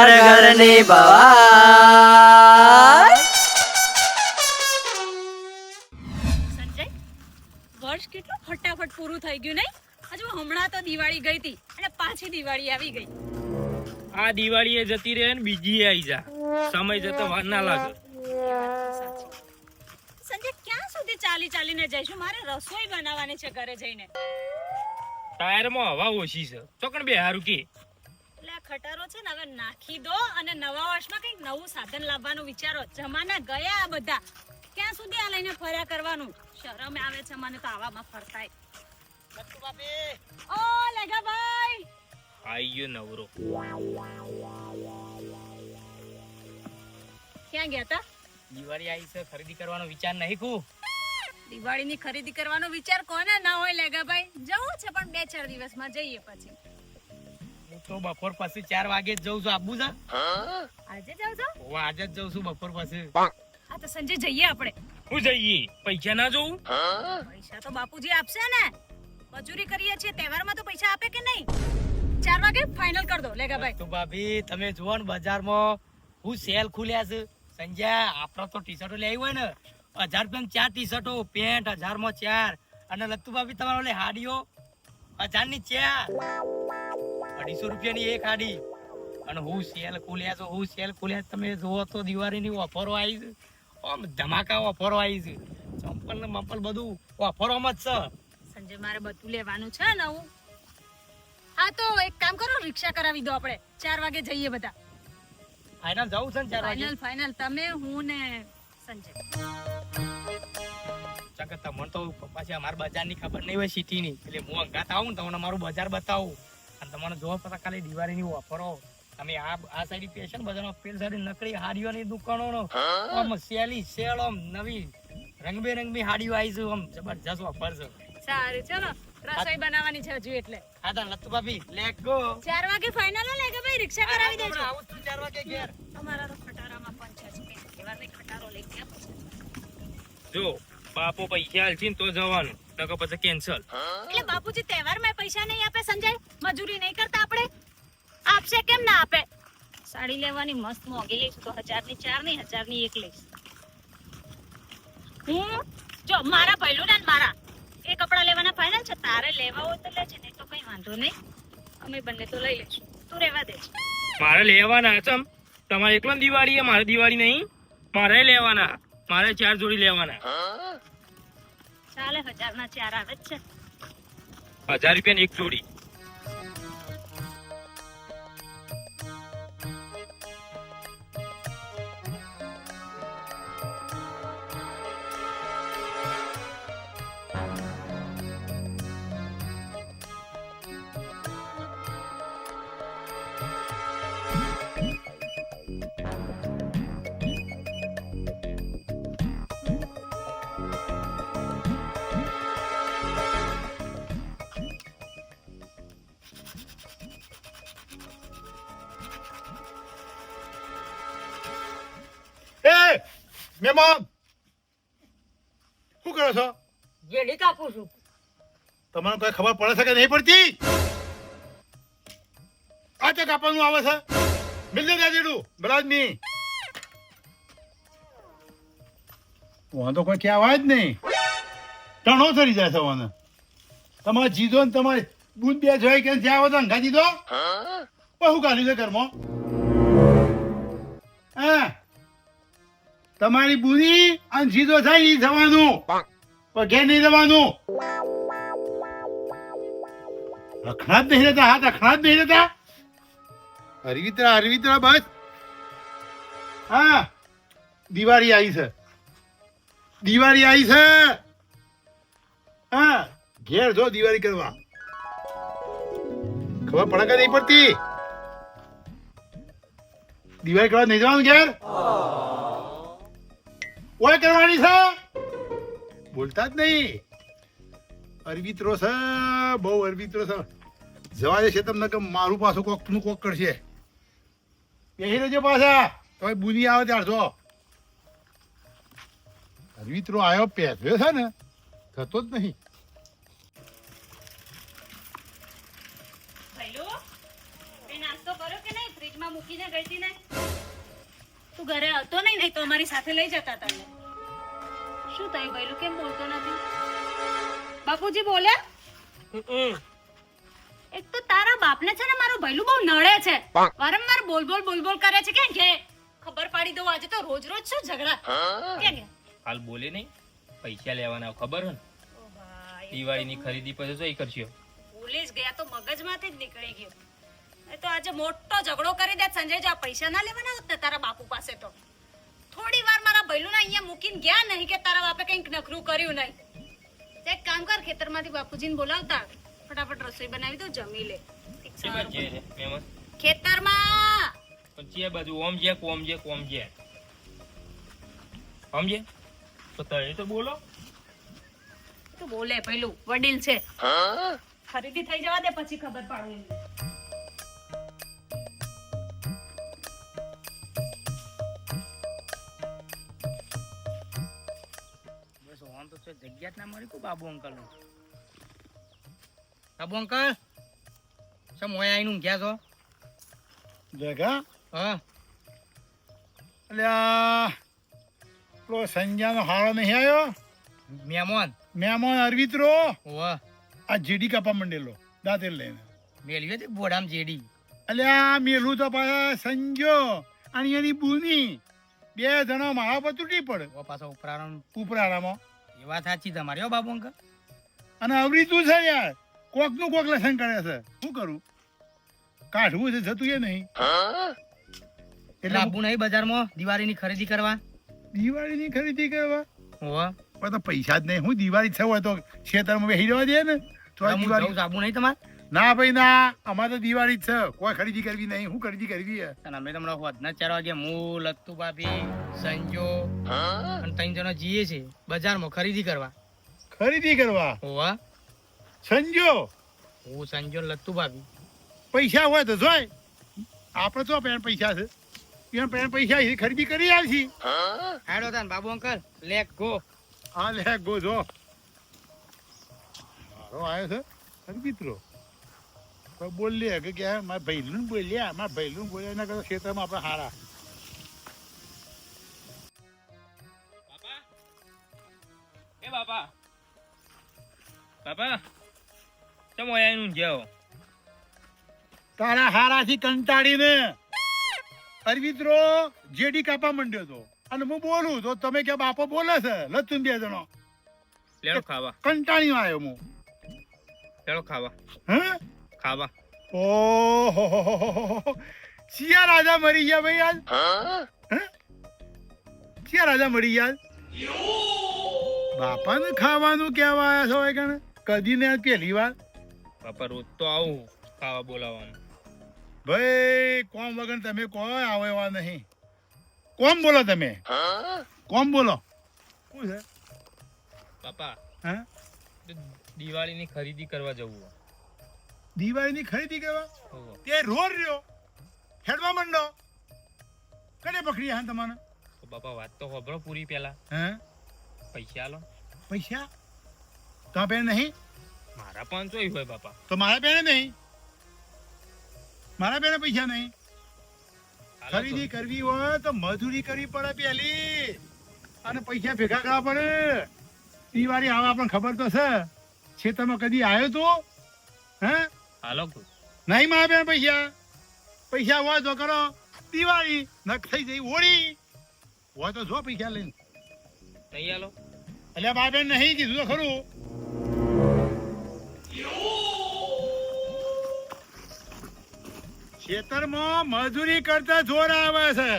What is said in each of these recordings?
ઘર ઘરની ભવાઈ સંજય વર્ષ કેટલું ફટાફટ પૂરું થઈ ગયું નહીં? હજુ હમણાં તો દિવાળી ગઈ હતી અને પાછી દિવાળી આવી ગઈ. આ દિવાળીએ જતી રહે ને બીજી આવી જા. સમય જતો વાર ના લાગે. સંજય ક્યાં સુધી ચાલી ચાલીને જઈશું? મારે રસોઈ બનાવવાની છે ઘરે જઈને. ટાયરમાં હવા ઓછી છે. તો કણ બે હારું કે. આ ખટારો છે ને હવે નાખી દો અને નવા વર્ષમાં કંઈક નવું સાધન લાવવાનું વિચારો. જમાના ગયા બધા. ક્યાં સુધી આ લઈને ફર્યા કરવાનું? શરમ આવે છે મને તો આવામાં ફરતાય. ઓ લેગા ભાઈ આઈ નવરો. ક્યાં ગયા તા? દિવાળી આવી છે ખરીદી કરવાનો વિચાર નહીં કુ. દિવાળીની ખરીદી કરવાનો વિચાર કોને ના હોય લેગા ભાઈ જવું છે પણ બે ચાર દિવસમાં જઈએ પછી. તો બપોર પછી ચાર વાગે જ જઉં છું આબુ જા આજે જાવ છો હું આજે જ જઉં છું બપોર પછી. આ તો સંજય જઈએ આપણે. હું જઈએ? પૈસા ના જોઉં? પૈસા તો બાપુજી આપશે ને. મજૂરી કરીએ છીએ તહેવારમાં તો પૈસા આપે કે નહીં? ચાર વાગે ફાઇનલ કરી દો. લેગા ભાઈ. તો ભાભી તમે જુઓ ને બજારમાં હું સેલ ખુલ્યા છે. સંજ્યા આપણો તો ટી શર્ટો લેવી હોય ને. હજાર રૂપિયા ચાર ટી શર્ટો પેન્ટ હજારમાં ચાર. અને લત્તુ ભાભી તમારે હાડીઓ. હજારની ચાર. અઢીસો રૂપિયાની એક આડી. અને હું સેલ ખોલ્યા છો હું સેલ ખુલ્યા. તમે જુઓ તો દિવાળીની ઓફરો આવી છે. આમ ધમાકા ઓફરો આવી છે. ચંપલ ને મપલ બધું ઓફરોમાં જ છે. સંજય મારે બધું લેવાનું છે ને હું? હા તો એક કામ કરો રિક્ષા કરાવી દો આપણે. ચાર વાગે જઈએ બધા. ફાઇનલ જવું છે ને ચાર વાગે? ફાઇનલ ફાઇનલ તમે હું ને સંજય. ચાકે તમને તો પાછી અમારા બજારની ખબર નહીં હોય સિટીની. એટલે હું અંગાત આવું ને તમને મારું બજાર બતાવું. અને તમને જોવો પતા ખાલી દિવાળીની ઓફરો તમે આ આ સાઈડ પેશન બજારમાં પેલ સાઈડ નકળી હાડીઓની દુકાનો આમ સેલી સેલ આમ નવી રંગબેરંગી હાડીઓ આવી છે આમ જબરજસ્ત ઓફર છે. સારું ચલો. રસોઈ બનાવવાની છે હજુ એટલે. હા તો લત્તુ ભાભી લેટ ગો 4 વાગે ફાઇનલ લે કે ભાઈ રિક્ષા કરાવી દેજો. આવું 4 વાગે ઘેર. અમારા તો ખટારામાં પણ છે એવા નહીં ખટારો લઈ ગયા? જો બાપો પૈસા આલશે તો જવાનું નકર પછી કેન્સલ એટલે બાપુજી તહેવારમાં પૈસા નહીં આપે સંજય? મજૂરી નહીં કરતા આપણે? આપશે કેમ ના આપે? સાડી લેવાની મસ્ત મોંઘી લઈશ તો હજારની ચારની હજારની એક લઈશ. હું? જો મારા પહેલું ને મારા. એ કપડા લેવાના ફાઇનલ છે તારે લેવા હોય તો લેજે નહીં તો કઈ વાંધો નહીં. અમે બંને તો લઈ લઈશું. તું રહેવા દે. મારે લેવાના ચમ તમારે એકલો ને દિવાળી છે, મારે દિવાળી નહીં. મારે લેવાના. મારે ચાર જોડી લેવાના. ચાલે હજાર ના ચાર આવે જ છે. હજાર રૂપિયા એક જોડી. મહેમાન શું કરો છો? જેડી કાપું છું. તમને કોઈ ખબર પડે છે કે નહીં પડતી? આ તે કાપવાનું આવે છે. મિલને દાદીડું બરાજની. વાંધો કોઈ ક્યાં આવે જ નહીં. ટણો ચડી જાય છે વાને તમારે જીધો ને તમારે દૂધ બે જોઈ કે જ્યાં આવે તો અંગા દીધો શું કાઢ્યું છે ઘરમાં. હા? તમારી બુરી અને સીધો થાય એ થવાનું પગે નહીં જવાનું. રખણા જ નહીં રહેતા હાથ રખણા જ નહીં રહેતા. હરવિતરા હરવિતરા બસ. હા દિવાળી આવી છે. દિવાળી આવી છે. હા ઘેર જો દિવાળી કરવા. ખબર પડે કે નહીં પડતી? દિવાળી કરવા નહીં જવાનું ઘેર? ઓય કરવાની છે? બોલતા જ નહીં. અરવિત્રો છે બહુ અરવિત્રો છે જવા દેશે તમને કે મારું પાછું કોકનું કોક કરશે. બેસી રહેજો પાછા. તમે બુની આવે ત્યાર જો. અરવિત્રો આવ્યો પહેર્યો છે ને, થતો જ નહીં. મૂકીને ગઈ ને? તું ઘરે હતો નહીં નહીં તો અમારી સાથે લઈ જતા તને શું થયું ભઈલું? કેમ બોલતો નથી? બાપુજી બોલ્યા? એક તો તારા બાપને છે ને મારું ભૈલું બહુ નડે છે. વારંવાર બોલ બોલ બોલ બોલ કરે છે. કેમ કે? ખબર પાડી દઉં આજે તો રોજ રોજ શું ઝઘડા. કેમ કે? હાલ બોલે નહીં. પૈસા લેવાના ખબર હે દિવાળીની ખરીદી પછી શું કરશો. ભૂલી જ ગયા તો મગજમાંથી જ નીકળી ગયું. એ તો આજે મોટો ઝઘડો કરી દે સંજય જો આ પૈસા ના લેવાના હોત ને તારા બાપુ પાસે તો. થોડી વાર મારા ભૈલું અહીંયા મૂકીને ગયા નહીં કે તારા બાપે કંઈક નખરું કર્યું નહીં. તો એક કામ કર ખેતરમાંથી બાપુજીને બોલાવતા. ફટાફટ રસોઈ બનાવી દો જમી લે? ખેતરમાં! પણ બાજુ ઓમ જે કોમ જે કોમ છે સમજે? તો તમે તો બોલો. તું બોલે પેલું વડીલ છે. ખરીદી થઈ જવા દે પછી ખબર પાડું એમને. બસ ઓમ તો છે. જગ્યા જ ના મળી કું બાબુ અંકલનું? બાબુ અંકલ? સમ મોય આઈનું ગયા છો? જગા? હા. આ પેલો સંજ્ઞાનો હાળો નહીં આવ્યો? મેમોન. મેમોન અરવિત્રો વાહ આ જેડી કાપા મંડેલો દાંતેલ લઈને. મેલ્યો તે બોડામ જેડી. એટલે આ મેલું તો પાછા સંજો અને એની બુની. બે જણા મારા પર તૂટી પડે. પાછો ઉપરાણ ઉપરાળામાં એ વાત સાચી તમારી હો બાબુ અંકલ. અને અવરીતું છે યાર. કોકનું કોક લસણ કરે છે. શું કરું? કાઢવું છે જતું એ નહીં. એટલે આબુ નહીં બજારમાં દિવાળીની ખરીદી કરવા? દિવાળીની ખરીદી કરવા? વાહ પણ તો પૈસા જ નહીં. હું દિવાળી છે હોય તો ખેતરમાં બેસી જવા દે ને. તો આ દિવાળી સાબુ નહીં તમારે? ના ભાઈ ના. અમારે તો દિવાળી જ છે. કોઈ ખરીદી કરવી નહીં. હું ખરીદી કરવી હે અને અમે તમને વધના ચાર વાગે હું લત્તુ ભાભી સંજો અને ત્રણ જણા જઈએ છે બજારમાં ખરીદી કરવા. ખરીદી કરવા? હોવા સંજો? હું સંજો લત્તુ ભાભી પૈસા હોય તો જોય. આપણે તો પેન પૈસા છે. પેણ પેન પૈસા છે. ખરીદી કરી આવશી હાડો તાન બાબુ અંકલ લેક ગો. હા લે ગો જો. મારો આવ્યો છે. અરબિત્રો તો બોલીએ કે કે મારા ભૈલું બોલ્યા મારા ભૈલું બોલ્યા એના કરતા ખેતરમાં આપણે હારા. એ બાપા? બાપા? ચમ એનું જાઓ તારા હારાથી કંટાળીને અરવિદ્રો જેડી કાપા માંડ્યો તો. અને હું બોલું તો તમે કે બાપો બોલે છે લતું બે જણો. લેડો ખાવા. કંટાળીમાં આવ્યો હું. લેડો ખાવા. હે? ખાવા. ઓહો સિયા રાજા મરી ગયા ભાઈ આજ? સિયા રાજા મરી ગયા? બાપાને ખાવાનું કેવા આવ્યા છો એ કણે કદી ને પહેલી વાર? બાપા રોજ તો આવું ખાવા બોલાવવાનું. ભાઈ કોમ વગર તમે કોઈ આવો એવા નહીં. કોમ બોલો તમે. કોમ બોલો. શું છે? બાપા હા? દિવાળીની ખરીદી કરવા જવું. દિવાળીની ખરીદી કરવા? તે રોડ રહ્યો. હેડવા માંડો. કને પકડી હા તમારે તો બાપા વાત તો હોભળો પૂરી પેલા હે? પૈસા લો. પૈસા? તો પેન નહીં? મારા પાંચસો ય હોય બાપા. તો મારા બેને નહીં? મારા બેને પૈસા નહીં? ખરીદી કરવી હોય તો મજૂરી કરવી પડે પેલી અને પૈસા ભેગા કરવા પડે. દિવાળી આવા આપણને ખબર તો છે. ખેતરમાં કદી આવ્યો તો? હે? હાલો નહીં મારા પૈસા. પૈસા હોય તો કરો. દિવાળી નખ થઈ જઈ હોળી. હોય તો જો પૈસા લઈને. નહીં આલો એટલે બાપે નહીં કીધું તો ખરું. ખેતરમાં મજૂરી કરતા જોર આવે છે.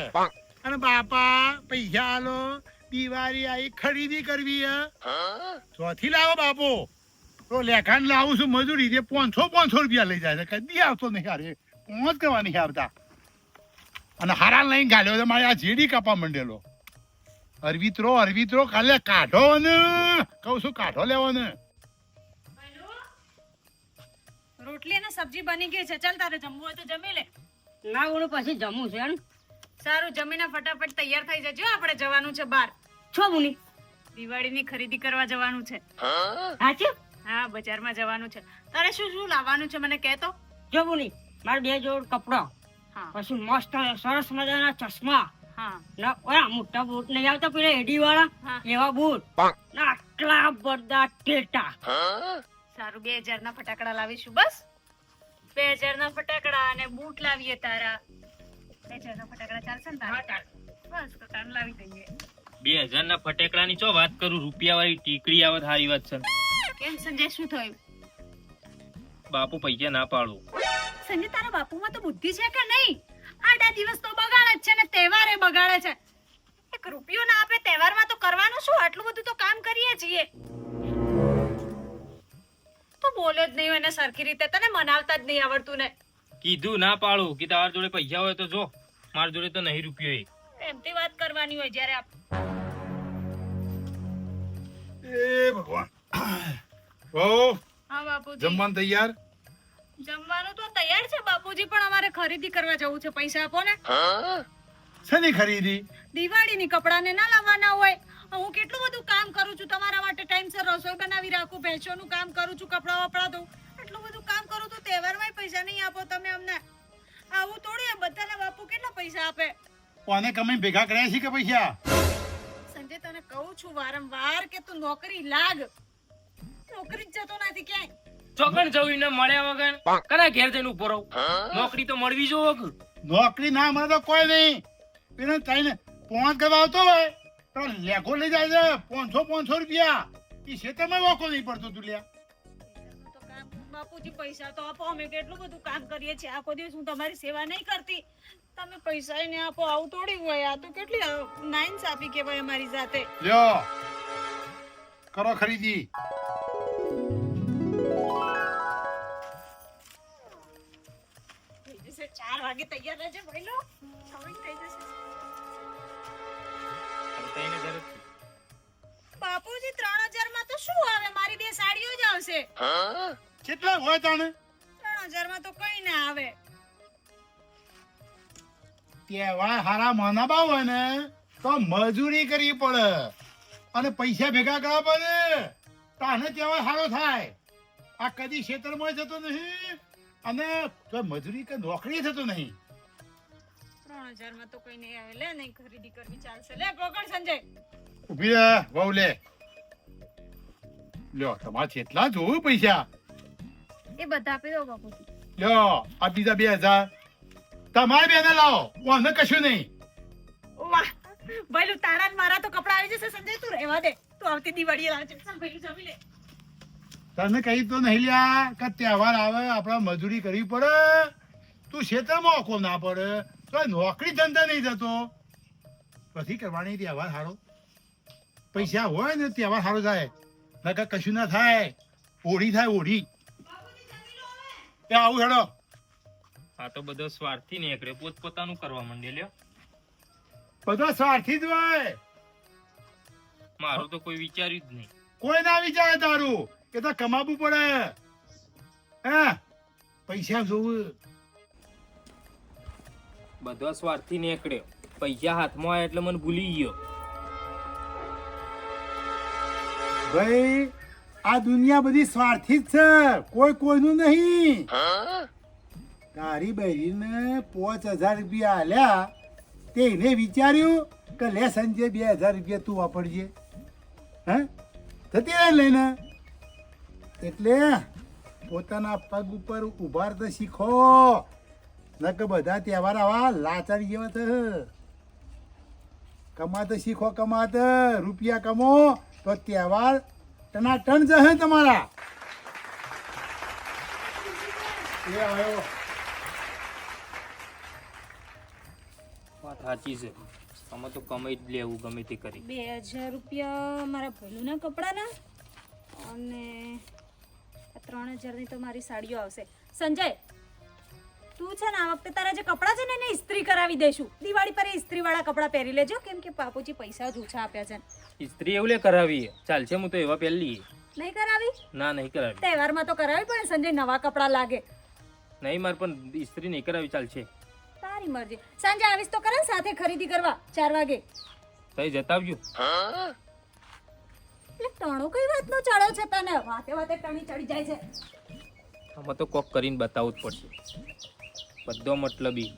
અને બાપા પૈસા આલો. દિવાળી આવી ખરીદી કરવી હે? ચોથી લાવો બાપુ. તો લેખાન લાવું છું મજૂરી જે પાંચસો પાંચસો રૂપિયા લઈ જાય છે. કદી આવતો નહીં હારે. પહોંચ કરવા નહીં આવતા. અને હારા લઈને ગાલ્યો છે મારે આ જેડી કાપા મંડેલો. અરવિત્રો અરવિત્રો કાલે કાઢો ને કહું છું કાઢો લેવો ને રોટલી અને સબ્જી બની ગઈ છે. ચાલ તારે જમવું હોય તો જમી લે. ના ઓલું પછી જમવું છે સારું જમીને ફટાફટ તૈયાર થઈ જજો. આપણે જવાનું છે બહાર. છો મુની? દિવાળીની ખરીદી કરવા જવાનું છે. સાચું હા બજારમાં જવાનું છે. તારે શું શું લાવવાનું છે મને કહેતો? જો બોલી મારે બે જોડ કપડા. હા. પછી મસ્ત સરસ મજાના ચશ્મા. હા. ઓલા મોટા બૂટ નહીં આવતા પેલા એડી વાળા એવા બૂટ. આટલા બધા ટેટા સારું બે હજાર ના ફટાકડા લાવીશું બસ? બે હજાર ના ફટાકડા અને બૂટ લાવીએ તારા. બે હજાર ના ફટાકડા ચાલશે ને તારા? બસ તો તારે લાવી દઈએ. બે હજાર ના ફટેકડાની ચો વાત કરું? રૂપિયા વાળી ટીકડી આવે સારી વાત છે. કેમ સંજય શું થયું? બાપુ પૈસા ના પાડો. સંજય તારા બાપુમાં તો બુદ્ધિ છે કે નહીં? આડા દિવસ તો બગાડે જ છે ને તહેવારે બગાડે છે. એક રૂપિયો ના આપે તહેવારમાં તો કરવાનું શું? આટલું બધું તો કામ કરીએ છીએ. તો બોલે જ નહીં એને સરખી રીતે. તને મનાવતા જ નહીં આવડતું ને. કીધું ના પાડું કે તમારા જોડે પૈસા હોય તો જો. મારા જોડે તો નહીં રૂપિયો એક એમથી વાત કરવાની હોય જ્યારે આપ એ ભગવાન. ઓ હા બાપુજી. જમવાનું તૈયાર? જમવાનું તો તૈયાર છે બાપુજી પણ અમારે ખરીદી કરવા જવું છે. પૈસા આપો ને. શેની ખરીદી? દિવાળીની કપડાને ના લાવવાના હોય. હું કેટલું બધું કામ કરું છું તમારા માટે ટાઈમસર રસોઈ બનાવી રાખું ભેંસોનું કામ કરું છું કપડા વપડા દઉં એટલું બધું કામ કરું તો તહેવારમાં પૈસા નહીં આપો તમે અમને. આવું થોડી બધાના બાપુ કેટલા પૈસા આપે? કોને કમાઈ ભેગા કર્યા છે કે પૈસા? સંજય તને કહું છું વારંવાર કે તું નોકરી લાગ. નોકરી જ જતો નથી ક્યાંય. ચોકન જવું ને મળ્યા વગર કના ઘેર જઈને ઊભો રહું. નોકરી તો મળવી જો વગર નોકરી ના મળે તો કોઈ નહીં. પેલો તઈને પોણ કરવા આવતો હોય તો લેખો લઈ જાય છે પાંચસો પાંચસો રૂપિયા. એ ખેતરમાં વાકો નહીં પડતો તું લ્યા. પૈસાનું તો કામ બાપુજી પૈસા તો આપો અમે કેટલું બધું કામ કરીએ છીએ. આખો દિવસ હું તમારી સેવા નહીં કરતી. તમે પૈસા ને આપો આવું થોડી હોય. આ તો કેટલી નાઇન્સ આપી કેવાય અમારી સાથે લ્યો. કરો ખરીદી. ચાર વાગે તૈયાર રહેજે ભાઈલો હવે થઈ જશે. બાપુજી ત્રણ હજારમાં તો શું આવે? મારી બે સાડીઓ જ આવશે. કેટલા હોય તાને ત્રણ હજારમાં તો કઈ ના આવે. તહેવાર હારા મનાબા હોય ને તો મજૂરી કરવી પડે. અને પૈસા ભેગા કરવા પડે. તાને તહેવાર સારો થાય. આ કદી ખેતરમાં જતો નહીં અને તો મજૂરી કે નોકરી થતું નહીં. ત્રણ હજારમાં તો કઈ નહીં આવે. લે નહીં ખરીદી કરવી ચાલશે. લે પકડ સંજય. ઊભી રહે વહુ લે. લ્યો તમારે કેટલા જોવું પૈસા. એ બધા આપી દો બાપુજી. લ્યો આ બીજા બે હજાર. તમારે બેને લાવો વાંધો કશું નહીં. વાહ ભાઈલું તારા ને મારા તો કપડા આવી જશે સંજય તું રહેવા દે. તું આવતી દિવાળીએ લાવજે જમી લે. તને કહી તો નહીં લ્યા કે તહેવાર આવે આપણે મજૂરી કરવી પડે. તું ખેતરમાં ઓકો ના પડે તો નોકરી ધંધા નહીં જતો. પછી કરવાની તહેવાર સારો પૈસા હોય ને તહેવાર સારો થાય નકર કશું ના થાય. ઓઢી થાય ઓઢી. એ આવું હેડો. આ તો બધો સ્વાર્થી નીકળ્યો. પોત પોતાનું કરવા માંડે લ્યો. બધા સ્વાર્થી જ હોય. મારું તો કોઈ વિચાર્યું જ નહીં. કોઈ ના વિચારે તારું. એ તો કમાવું પડે. હે? પૈસા જોવું. બધો સ્વાર્થી નીકળ્યો. પૈસા હાથમાં આવ્યા એટલે મને ભૂલી ગયો. ભાઈ આ દુનિયા બધી સ્વાર્થી જ છે. કોઈ કોઈનું નહીં. તારી બહેરીને પાંચ હજાર રૂપિયા આલ્યા. તેને વિચાર્યું કે લે સંજય બે હજાર રૂપિયા તું વાપરજે. હે? થતી લઈને. એટલે પોતાના પગ ઉપર ઊભા રહેતા શીખો. નક બધા તહેવાર આવા લાચારી જેવા છે. કમાતે શીખો કમાત રૂપિયા કમો તો તહેવાર ટનાટન જશે તમારા. એ આવ્યો વાત સાચી છે. અમે તો કમાઈ જ લેવું ગમે તે કરી. બે હજાર રૂપિયા મારા ભૈલુના કપડાના અને આ ત્રણ હજારની તો મારી સાડીઓ આવશે. સંજય તું છે ને આ વખતે તારા જે કપડાં છે ને એને ઇસ્ત્રી કરાવી દેશું દિવાળી પર ઇસ્ત્રી વાળા કપડાં પહેરી લેજો કેમ કે બાપુજી પૈસા જ ઓછા આપ્યા છે. ઇસ્ત્રી એવું લે કરાવી ચાલશે હું તો એવા પહેલી નહીં કરાવી? ના નહીં કરાવી. તહેવારમાં તો કરાવી પણ સંજય નવા કપડાં લાગે. નહીં માર પણ ઇસ્ત્રી નહીં કરાવી. ચાલશે તારી મરજી. સાંજે આવીશ તો કરે ને સાથે ખરીદી કરવા. ચાર વાગે. તઈ જતાવજો એટલે ટણો કઈ વાતનો ચડ્યો છે તને? વાતે વાતે ટણી ચડી જાય છે. આમાં તો કોક કરીને બતાવવું જ પડશે. બધો મતલબી.